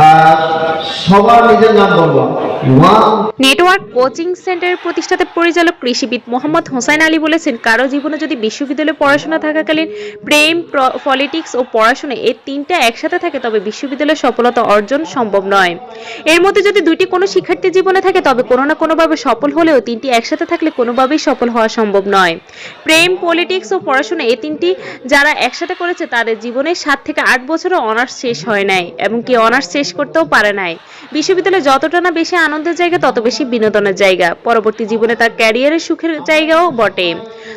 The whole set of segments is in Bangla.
আহ, সবার নিজের নাম বলব। নেটওয়ার্ক কোচিং সেন্টারের প্রতিষ্ঠাতা পরিচালক কৃষিবিদ মোহাম্মদ হোসাইন আলী বলেছেন, কারও জীবনে যদি বিশ্ববিদ্যালয়ে পড়াশোনা থাকাকালীন প্রেম পলিটিক্স ও পড়াশোনা এই তিনটা একসাথে থাকে, তবে বিশ্ববিদ্যালয়ে সফলতা অর্জন সম্ভব নয়। এর মধ্যে যদি দুইটি কোনো শিক্ষার্থী জীবনে থাকে, তবে কোনো না কোনোভাবে সফল হলেও তিনটি একসাথে থাকলে কোনোভাবেই সফল হওয়া সম্ভব নয়। প্রেম পলিটিক্স ও পড়াশোনা এই তিনটি যারা একসাথে করেছে, তাদের জীবনে সাত থেকে আট বছরও অনার্স শেষ হয় নাই এবং কি অনার্স শেষ করতেও পারে নাই। বিশ্ববিদ্যালয়ে যতটা না বেশি আনন্দের জায়গা তত বেশি বিনোদনের জায়গা। পরবর্তী জীবনে তার ক্যারিয়ারের সুখের জায়গাও বটে।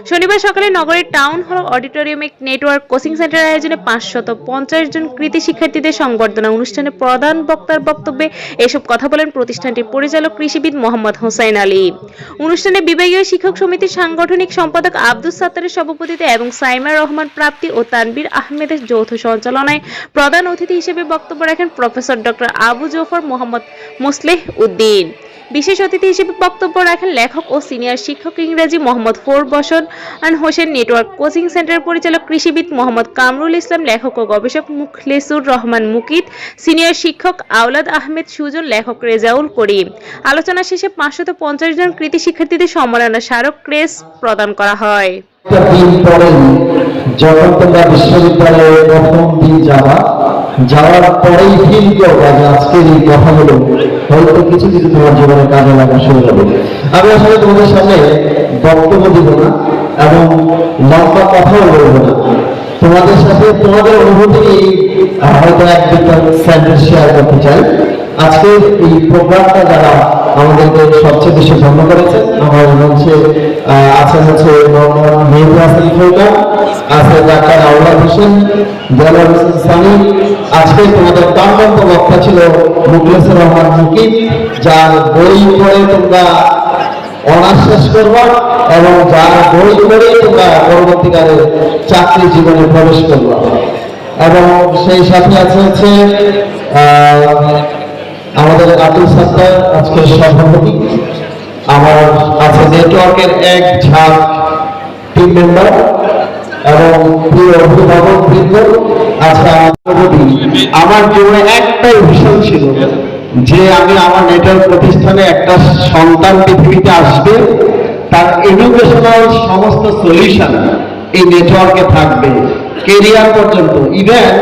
শনিবার সকালে নগরের টাউন হল অডিটোরিয়ামে নেটওয়ার্ক কোচিং সেন্টার আয়োজনে পাঁচশত পঞ্চাশ জন কৃতি শিক্ষার্থীদের সংবর্ধনা অনুষ্ঠানে প্রধান বক্তার বক্তব্যে এসব কথা বলেন প্রতিষ্ঠানটির পরিচালক কৃষিবিদ মোহাম্মদ হোসাইন আলী। অনুষ্ঠানে বিভাগীয় শিক্ষক সমিতির সাংগঠনিক সম্পাদক আব্দুল সাত্তারের সভাপতিতে এবং সাইমা রহমান প্রাপ্তি ও তানবীর আহমেদের যৌথ সঞ্চালনায় প্রধান অতিথি হিসেবে বক্তব্য রাখেন প্রফেসর ডক্টর আবু জফর মোহাম্মদ মুসলেহ উদ্দিন। বিশেষ অতিথি হিসেবে বক্তব্য রাখেন লেখক ও সিনিয়র শিক্ষক ইংরেজি মোহাম্মদ ফোর বসন হোসেন নেটওয়ার্ক কোচিং সেন্টার পরিচালক কৃষিবিদ মোহাম্মদ কামরুল ইসলাম, লেখক ও গবেষক মুখলেসুর রহমান মুকিত, সিনিয়র শিক্ষক আওলাদ আহমেদ সুজন, লেখক রেজাউল করিম। আলোচনা শেষে পাঁচশত পঞ্চাশ জন কৃতি শিক্ষার্থীদের সম্মাননা স্মারক ক্রেস প্রদান করা হয়। বিশ্ববিদ্যালয়ে প্রথম দিন যাবা যাওয়ার পরেই ফিল করবা যে আজকের এই কথাগুলো হয়তো কিছু কিছু তোমার জীবনে কাজে লাগা শুরু হবে। আমি আসলে তোমাদের সামনে বক্তব্য দিব না এবং লম্বা কথাও বলব না। তোমাদের সাথে তোমাদের অনুভূতি হয়তো এক দুটো সেন্টেন্স শেয়ার করতে চাই। আজকের এই প্রোগ্রামটা যারা আমাদেরকে সবচেয়ে বেশি ধন্য করেছে আমার মঞ্চে আছেন হচ্ছে মোহাম্মদ হাসান ফুলকা আছে ডাক্তার আউলাদ হোসেন দেলার হোসেন সানি, আজকে তোমাদের প্রাণবন্ত বক্তা ছিল মুখলেসুর রহমান মুকিম, যার বই পড়ে তোমরা অনার্স শেষ করবা এবং যার বই পড়ে তোমরা পরবর্তীকালে চাকরি জীবনে প্রবেশ করবা। এবং সেই সাথে আছে হচ্ছে আমাদের আব্দুল সত্তার আজকে সভাপতি। আমার আছে নেটওয়ার্কের এক ঝাঁক টিম মেম্বার এবং প্রিয় অভিভাবক বৃন্দ আমার আমার জীবনে একটাই ভীষণ ছিল যে আমি আমার নেটওয়ার্ক প্রতিষ্ঠানে একটা সন্তান পৃথিবীতে আসবে, তার এডুকেশনাল সমস্ত সলিউশন এই নেটওয়ার্কে থাকবে কেরিয়ার পর্যন্ত। ইভেন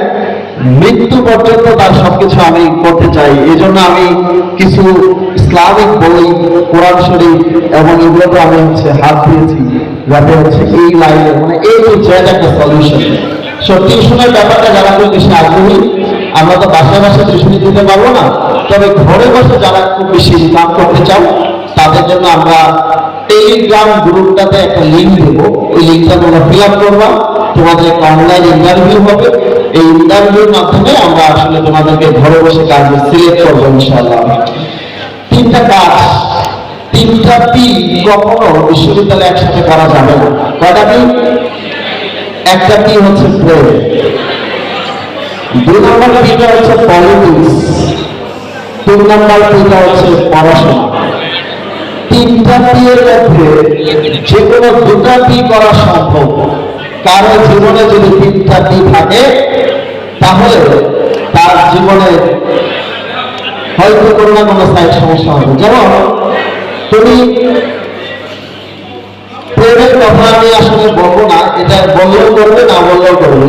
মৃত্যু পর্যন্ত তার সবকিছু আমি করতে চাই। এই জন্য আমি কিছু ইসলামিক বই, কোরআন শরীফ এবং এগুলোতে আমি হচ্ছে হাত দিয়েছি যাতে হচ্ছে এই লাইনে মানে এই জায়গা একটা সলিউশন সো টিউশনের ব্যাপারটা যারা খুব বেশি আগ্রহী। আমরা তো বাসায় বাসায় টিউশনি দিতে পারব না। তবে ঘরে বসে যারা খুব বেশি ইনকাম করতে চাও, তাদের জন্য আমরা টেলিগ্রাম গ্রুপটাতে একটা লিঙ্ক দেবো। ওই লিঙ্কটা তোমরা ফিল আপ করবা। তোমাদের একটা অনলাইন ইন্টারভিউ হবে। এই ইন্টারভিউর মাধ্যমে আমরা আসলে তোমাদেরকে ঘরে বসে কাজ সিলেক্ট করব ইনশাআল্লাহ। তিনটা কাজ, তিনটা পি কখনো বিশ্ববিদ্যালয়ে একসাথে করা যাবে না? কয়টা পি একটা পি হচ্ছে প্রেম দুই নম্বর পিটা হচ্ছে পলিটিক্স তিন নম্বর পিটা হচ্ছে পড়াশোনা। তিনটা পিয়ের মধ্যে যে কোনো দুটা পি করা সম্ভব? কারও জীবনে যদি তিনটা পি থাকে তাহলে তার জীবনে হয়তো কোনো না কোনো সাইড সমস্যা হবে। যেমন তুমি প্রেমের কথা আমি আসলে বলব না, এটা বললেও করবে, না বললেও করবে।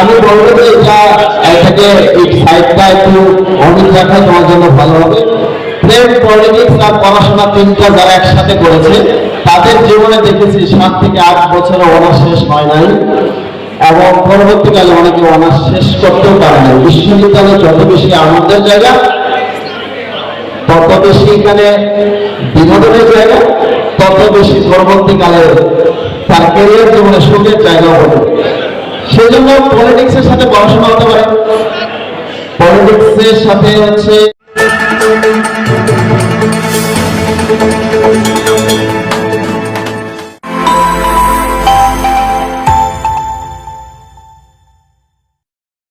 আমি বলব যে এটা এটাকে এই সাইডটা একটু অনেক রাখা তোমার জন্য ভালো হবে। প্রেম পলিটিক্স আর পড়াশোনা তিনটা যারা একসাথে করেছে, তাদের জীবনে দেখেছি সাত থেকে আট বছর অনার্স শেষ হয় নাই। এবং পরবর্তীকালে অনেকে অনার্স শেষ করতেও পারে না বিশ্ববিদ্যালয় যত বেশি আনন্দের জায়গা, তত বেশি এখানে বিনোদনের জায়গা, তত বেশি পরবর্তীকালে তার ক্যারিয়ার জীবনে সুখের জায়গা হবে। সেজন্য পলিটিক্সের সাথে পড়াশোনা হতে পারে। পলিটিক্সের সাথে হচ্ছে